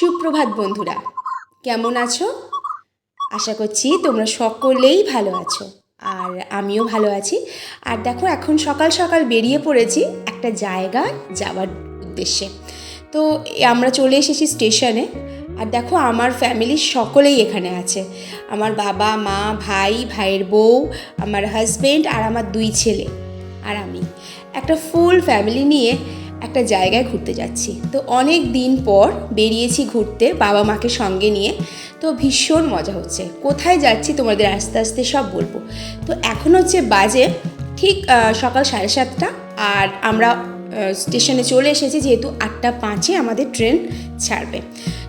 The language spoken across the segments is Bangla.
সুপ্রভাত বন্ধুরা, কেমন আছো? আশা করছি তোমরা সকলেই ভালো আছো, আর আমিও ভালো আছি। আর দেখো, এখন সকাল সকাল বেরিয়ে পড়েছি একটা জায়গায় যাওয়ার উদ্দেশ্যে। তো আমরা চলে এসেছি স্টেশনে, আর দেখো, আমার ফ্যামিলির সকলেই এখানে আছে। আমার বাবা, মা, ভাই, ভাইয়ের বউ, আমার হাজবেন্ড আর আমার দুই ছেলে আর আমি। একটা ফুল ফ্যামিলি নিয়ে একটা জায়গায় ঘুরতে যাচ্ছি। তো অনেক দিন পর বেরিয়েছি ঘুরতে বাবা মাকে সঙ্গে নিয়ে। তো ভীষণ মজা হচ্ছে। কোথায় যাচ্ছি তোমাদের আস্তে আস্তে সব বলব। তো এখন হচ্ছে বাজে ঠিক সকাল সাড়ে সাতটা। আর আমরা স্টেশনে চলে এসেছি যেহেতু আটটা পাঁচে আমাদের ট্রেন ছাড়বে।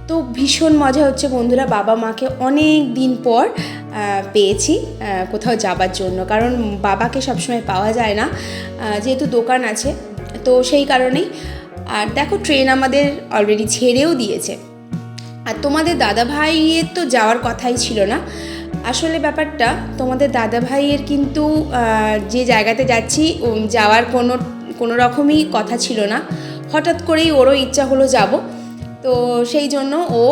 তো ভীষণ মজা হচ্ছে বন্ধুরা, বাবা মাকে অনেক দিন পর পেয়েছি কোথাও যাবার জন্য। কারণ বাবাকে সবসময় পাওয়া যায় না। যেহেতু দোকান আছে তো সেই কারণেই। আর দেখো ট্রেন আমাদের অলরেডি ছেড়েও দিয়েছে। আর তোমাদের দাদা ভাইয়ের তো যাওয়ার কথাই ছিল না। আসলে ব্যাপারটা, তোমাদের দাদা ভাইয়ের কিন্তু যে জায়গাতে যাচ্ছি যাওয়ার কোনো কোনো রকমই কথা ছিল না। হঠাৎ করেই ওরও ইচ্ছা হলো যাব। তো সেই জন্য ও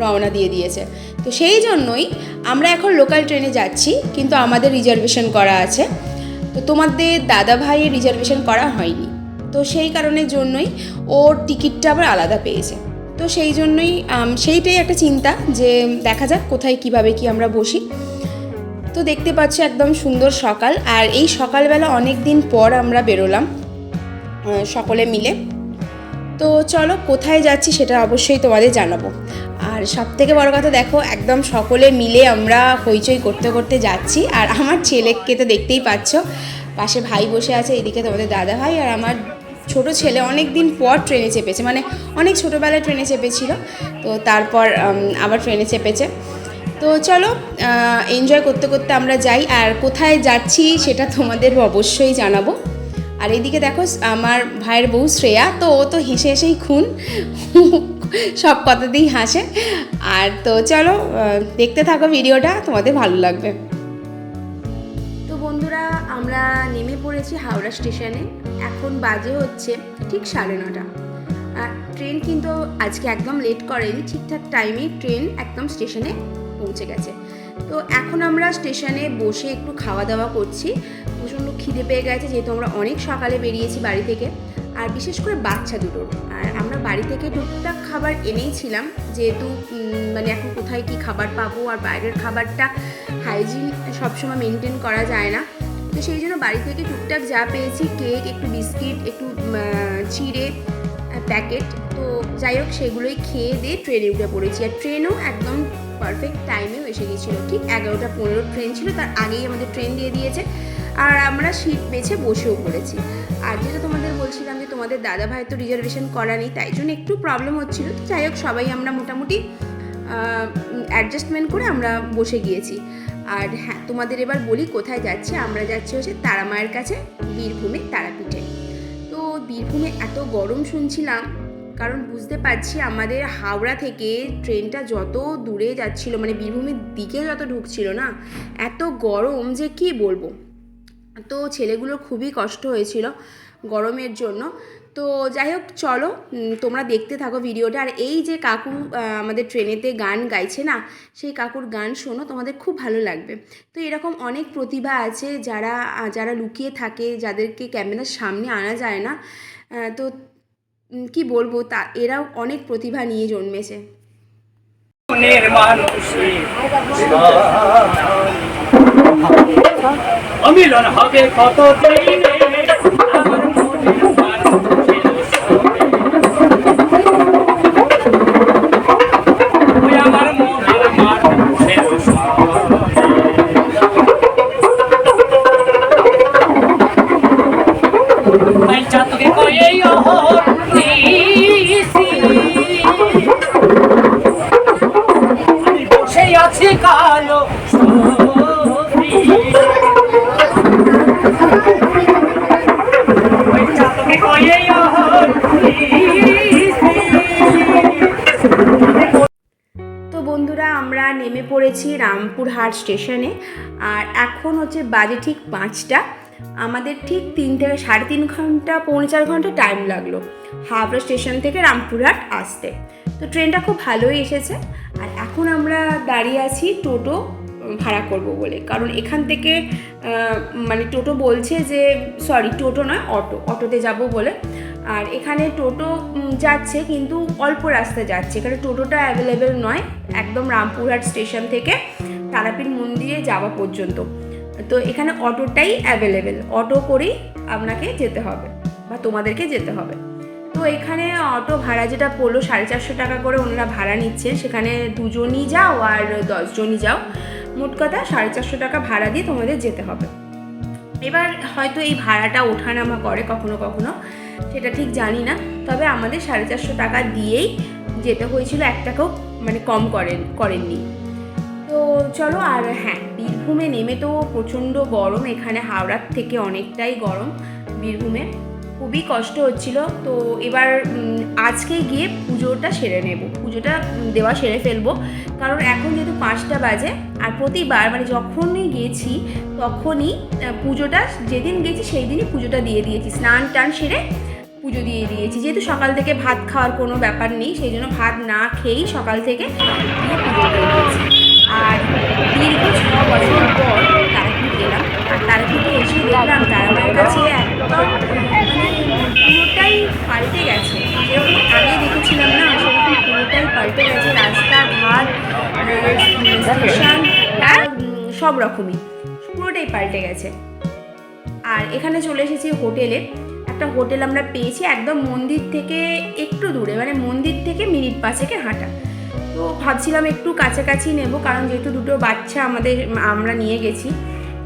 রওনা দিয়ে দিয়েছে। তো সেই জন্যই আমরা এখন লোকাল ট্রেনে যাচ্ছি, কিন্তু আমাদের রিজার্ভেশন করা আছে। তো তোমাদের দাদা ভাইয়ের রিজার্ভেশন করা হয়নি। তো সেই কারণের জন্যই ওর টিকিটটা আবার আলাদা পেয়েছে। তো সেই জন্যই সেইটাই একটা চিন্তা যে দেখা যাক কোথায় কীভাবে কি আমরা বসি। তো দেখতে পাচ্ছ একদম সুন্দর সকাল। আর এই সকালবেলা অনেক দিন পর আমরা বেরোলাম সকলে মিলে। তো চলো কোথায় যাচ্ছি সেটা অবশ্যই তোমাদের জানাব। আর সব থেকে বড় কথা দেখো, একদম সকলে মিলে আমরা হইচই করতে করতে যাচ্ছি। আর আমার ছেলেকে তো দেখতেই পাচ্ছ, পাশে ভাই বসে আছে, এদিকে তোমাদের দাদা ভাই আর আমার ছোট ছেলে অনেক দিন পর ট্রেনে চেপেছে মানে অনেক ছোটোবেলায় ট্রেনে চেপেছিল, তো তারপর আবার ট্রেনে চেপেছে। তো চলো এনজয় করতে করতে আমরা যাই, আর কোথায় যাচ্ছি সেটা তোমাদের অবশ্যই জানাব। আর এইদিকে দেখো, আমার ভাইয়ের বউ শ্রেয়া, তো ও তো হেসে হেসেই খুন, সব কথাতেই হাসে। আর তো চলো দেখতে থাকো ভিডিওটা, তোমাদের ভালো লাগবে। আমরা নেমে পড়েছি হাওড়া স্টেশনে। এখন বাজে হচ্ছে ঠিক সাড়ে নটা। আর ট্রেন কিন্তু আজকে একদম লেট করেনি, ঠিকঠাক টাইমে ট্রেন একদম স্টেশনে পৌঁছে গেছে। তো এখন আমরা স্টেশনে বসে একটু খাওয়া দাওয়া করছি। প্রচণ্ড খিদে পেয়ে গেছে, যেহেতু আমরা অনেক সকালে বেরিয়েছি বাড়ি থেকে। আর বিশেষ করে বাচ্চা দুটোর। আর আমরা বাড়ি থেকে টুকটাক খাবার এনেইছিলাম, যেহেতু মানে এখন কোথায় কি খাবার পাবো আর বাইরের খাবারটা হাইজিন সবসময় মেনটেন করা যায় না। তো সেই জন্য বাড়ি থেকে টুকটাক যা পেয়েছি, কেক, একটু বিস্কিট, একটু চিড়ে প্যাকেট। তো যাই হোক, সেগুলোই খেয়ে দিয়ে ট্রেনে উঠে পড়েছি। আর ট্রেনও একদম পারফেক্ট টাইমেও এসে গেছিল। ঠিক এগারোটা পনেরো ট্রেন ছিল, তার আগেই আমাদের ট্রেন দিয়ে দিয়েছে। আর আমরা সিট বেছে বসেও পড়েছি। আর যেটা তোমাদের বলছিলাম যে তোমাদের দাদা ভাই তো রিজার্ভেশন করা নেই, তাই জন্য একটু প্রবলেম হচ্ছিল। তো যাই হোক, সবাই আমরা মোটামুটি অ্যাডজাস্টমেন্ট করে আমরা বসে গিয়েছি। আর হ্যাঁ তোমাদের এবার বলি কোথায় যাচ্ছি। আমরা যাচ্ছি হচ্ছে তারা মায়ের কাছে, বীরভূমে তারাপীঠে। তো বীরভূমে এত গরম শুনছিলাম, কারণ বুঝতে পারছি আমাদের হাওড়া থেকে ট্রেনটা যত দূরে যাচ্ছিল মানে বীরভূমের দিকে যত ঢুকছিল না, এত গরম যে কি বলব? তো ছেলেগুলোর খুবই কষ্ট হয়েছিল। গরমের জন্য। তো যাই হোক চলো তোমরা দেখতে থাকো ভিডিওটা। আর এই যে কাকু আমাদের ট্রেনেতে গান গাইছে না সেই কাকুর গান শোনো তোমাদের খুব ভালো লাগবে। তো এরকম অনেক প্রতিভা আছে যারা যারা লুকিয়ে থাকে যাদেরকে ক্যামেরার সামনে আনা যায় না। তো কি বলব তা এরাও অনেক প্রতিভা নিয়ে জন্মেছে। অমিলন হবে কত দিনে পড়েছি রামপুরহাট স্টেশনে। আর এখন হচ্ছে বাজে ঠিক পাঁচটা। আমাদের ঠিক তিন থেকে সাড়ে তিন ঘণ্টা, পৌনে চার ঘণ্টা টাইম লাগল হাওড়া স্টেশন থেকে রামপুরহাট আসতে। তো ট্রেনটা খুব ভালোই এসেছে। আর এখন আমরা দাঁড়িয়ে আছি টোটো ভাড়া করব বলে। কারণ এখান থেকে মানে টোটো বলছে যে সরি টোটো নয়, অটো। অটোতে যাব বলে। আর এখানে টোটো যাচ্ছে কিন্তু অল্প রাস্তা যাচ্ছে। এখানে টোটোটা অ্যাভেলেবেল নয়, একদম রামপুরহাট স্টেশন থেকে তারাপীঠ মন্দিরে যাওয়া পর্যন্ত। তো এখানে অটোটাই অ্যাভেলেবেল অটো করেই আপনাকে যেতে হবে বা তোমাদেরকে যেতে হবে। তো এখানে অটো ভাড়া যেটা পড়ল সাড়ে চারশো টাকা করে ওনারা ভাড়া নিচ্ছেন সেখানে দুজনই যাও আর দশজনই যাও। মোট কথা সাড়ে চারশো টাকা ভাড়া দিয়ে তোমাদের যেতে হবে। এবার হয়তো এই ভাড়াটা ওঠা নামা করে কখনো কখনো, সেটা ঠিক জানি না। তবে আমাদের সাড়ে চারশো টাকা দিয়েই যেতে হয়েছিল এক টাকাও মানে কম করেন, করেননি। তো চলো আর হ্যাঁ বীরভূমে নেমে তো প্রচণ্ড গরম, এখানে হাওড়ার থেকে অনেকটাই গরম বীরভূমে। খুবই কষ্ট হচ্ছিল। তো এবার আজকে গিয়ে পুজোটা সেরে নেব। পুজোটা দেওয়া সেরে ফেলব। কারণ এখন যেহেতু পাঁচটা বাজে, আর প্রতিবার মানে যখনই গেছি, তখনই পুজোটা, যেদিন গেছি সেই দিনই পুজোটা দিয়ে দিয়েছি। স্নান টান সেরে পুজো দিয়ে দিয়েছি। যেহেতু সকাল থেকে ভাত খাওয়ার কোনো ব্যাপার নেই, সেই জন্য ভাত না খেয়েই সকাল থেকে পুজো দিয়ে দিয়েছি। পুরোটাই পাল্টে গেছে। আর এখানে চলে এসেছি হোটেলে। একটা হোটেল আমরা পেয়েছি একদম মন্দির থেকে একটু দূরে মানে মন্দির থেকে মিনিট পাঁচেকের হাঁটা। তো ভাবছিলাম একটু কাছাকাছি নেব, কারণ যেহেতু দুটো বাচ্চা আমাদের, আমরা নিয়ে গেছি।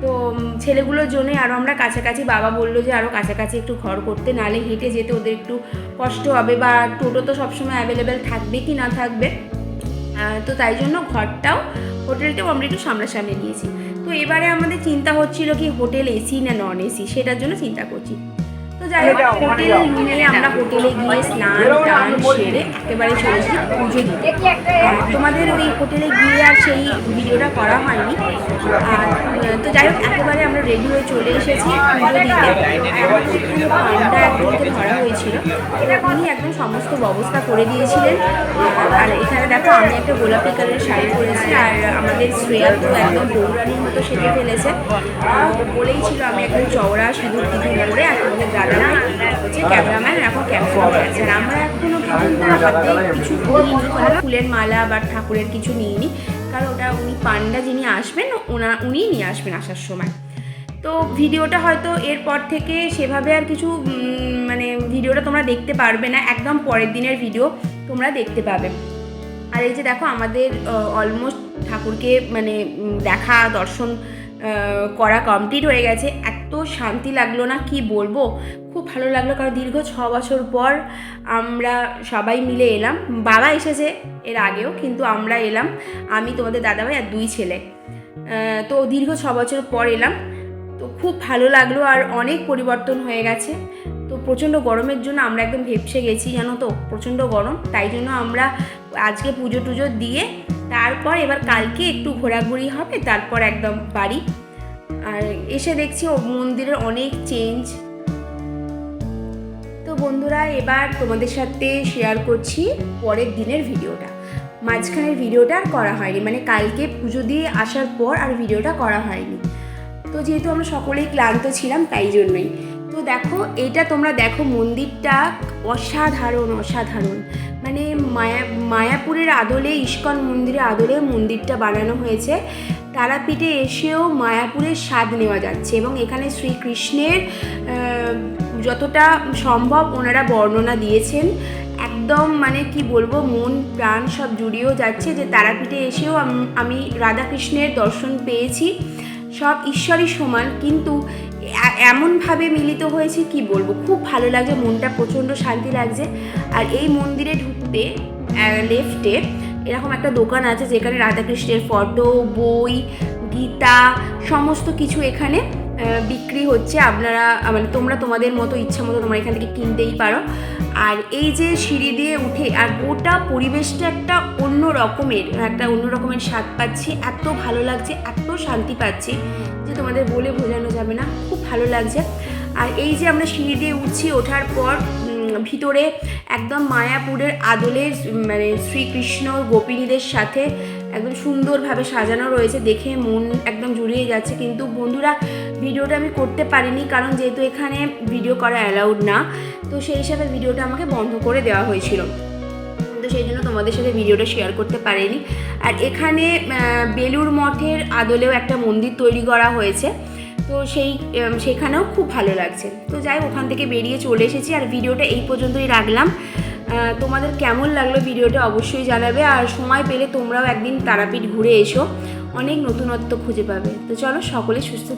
তো ছেলেগুলোর জন্য আরও আমরা কাছাকাছি, বাবা বলল যে আরও কাছাকাছি একটু ঘর করতে নালে হেঁটে যেতে ওদের একটু কষ্ট হবে বা টোটো তো সবসময় অ্যাভেলেবেল থাকবে কি না থাকবে। তো তাই জন্য ঘরটাও, হোটেলটাও আমরা একটু সামনাসামনি নিয়েছি। তো এবারে আমাদের চিন্তা হচ্ছিল কি হোটেল এসি না নন এসি সেটার জন্য চিন্তা করছি। তো যাই হোক হোটেল নিয়ে আমরা হোটেলে গিয়ে স্নান টান সেরে একেবারে চলেছি পুজো দিতে। তোমাদের ওই হোটেলে গিয়ে আর সেই ভিডিওটা করা হয়নি। আর তো যাই হোক একেবারে আমরা রেডি হয়ে চলে এসেছি পুজো দিতে। পান্ডা একজনকে ধরা হয়েছিল। উনি একদম সমস্ত ব্যবস্থা করে দিয়েছিলেন। আর এখানে দেখো আমি একটা গোলাপি কালারের শাড়ি পরেছি আর আমাদের শ্রেয়া তো একদম বৌরানির মতো সেজে ফেলেছে। বলেই ছিল আমি একদম চওড়া সিঁদুর টিফিন করে আর আমাদের ফুলের মালা বা ঠাকুরের কিছু নিইনি কারণ ওটা উনি পান্ডা যিনি আসবেন ওনা উনিই নিয়ে আসবেন আসার সময় তো ভিডিওটা হয়তো এরপর থেকে সেভাবে আর কিছু মানে ভিডিওটা তোমরা দেখতে পারবে না একদম পরের দিনের ভিডিও তোমরা দেখতে পাবে আর এই যে দেখো আমাদের অলমোস্ট ঠাকুরকে মানে দেখা দর্শন করা কমপ্লিট হয়ে গেছে। এত শান্তি লাগল না, কি বলব? খুব ভালো লাগল কারণ দীর্ঘ ছ বছর পর আমরা সবাই মিলে এলাম। বাবা এসেছে এর আগেও, কিন্তু আমরা এলাম, আমি, তোমাদের দাদাভাই আর দুই ছেলে। তো দীর্ঘ ছ বছর পর এলাম। তো খুব ভালো লাগল আর অনেক পরিবর্তন হয়ে গেছে। তো প্রচণ্ড গরমের জন্য আমরা একদম ভেপসে গেছি, জানো তো? প্রচণ্ড গরম। তাই জন্য আমরা আজকে পুজো টুজো দিয়ে তারপর এবার কালকে একটু ঘোরাঘুরি হবে, তারপর একদম বাড়ি। আর এসে দেখছি ও মন্দিরের অনেক চেঞ্জ তো বন্ধুরা, এবার তোমাদের সাথে শেয়ার করছি পরের দিনের ভিডিওটা। মাঝখানের ভিডিওটা আর করা হয়নি মানে কালকে পুজো দিয়ে আসার পর আর ভিডিওটা করা হয়নি। তো যেহেতু আমরা সকলেই ক্লান্ত ছিলাম, তাই জন্যই। তো দেখো, এটা তোমরা দেখো মন্দিরটা অসাধারণ অসাধারণ। মানে মায়া, মায়াপুরের আদলে, ইস্কন মন্দিরের আদলে মন্দিরটা বানানো হয়েছে। তারাপীঠে এসেও মায়াপুরের স্বাদ নেওয়া যাচ্ছে এবং এখানে শ্রীকৃষ্ণের যতটা সম্ভব ওনারা বর্ণনা দিয়েছেন। একদম মানে কি বলব, মন, প্রাণ সব জুড়িয়েও যাচ্ছে যে তারাপীঠে এসেও আম- রাধাকৃষ্ণের দর্শন পেয়েছি। সব ঈশ্বরই সমান, কিন্তু এমনভাবে মিলিত হয়েছে কি বলব? খুব ভালো লাগছে, মনটা প্রচণ্ড শান্তি লাগছে। আর এই মন্দিরে ঢুকতে লেফটে এরকম একটা দোকান আছে যেখানে রাধাকৃষ্ণের ফটো, বই, গীতা সমস্ত কিছু এখানে বিক্রি হচ্ছে। আপনারা মানে তোমরা তোমাদের মতো ইচ্ছা মতো তোমরা এখান থেকে কিনতেই পারো। আর এই যে সিঁড়ি দিয়ে উঠে, আর গোটা পরিবেশটা একটা অন্য রকমের, একটা অন্য রকমের স্বাদ পাচ্ছি। এত ভালো লাগছে, এত শান্তি পাচ্ছি যে তোমাদের বলে বোঝানো যাবে না। খুব ভালো লাগছে। আর এই যে আমরা সিঁড়ি দিয়ে উঠছি, ওঠার পর ভিতরে একদম মায়াপুরের আদলের মানে শ্রীকৃষ্ণ গোপিনীদের সাথে একদম সুন্দরভাবে সাজানো রয়েছে। দেখে মন একদম জুড়িয়ে যাচ্ছে। কিন্তু বন্ধুরা, ভিডিওটা আমি করতে পারিনি কারণ যেহেতু এখানে ভিডিও করা অ্যালাউড না, তো সেই হিসাবে ভিডিওটা আমাকে বন্ধ করে দেওয়া হয়েছিল। তো সেই জন্য তোমাদের সাথে ভিডিওটা শেয়ার করতে পারিনি। আর এখানে বেলুর মঠের আদলেও একটা মন্দির তৈরি করা হয়েছে। তো সেই সেখানেও খুব ভালো লাগছে। তো যাই ওখান থেকে বেরিয়ে চলে এসেছি আর ভিডিওটা এই পর্যন্তই রাখলাম। তোমাদের কেমন লাগল ভিডিওটা অবশ্যই জানাবে আর সময় পেলে তোমরাও একদিন তারাপীঠ ঘুরে এসো। অনেক নতুনত্ব খুঁজে পাবে। তো চলো সকলে সুস্থ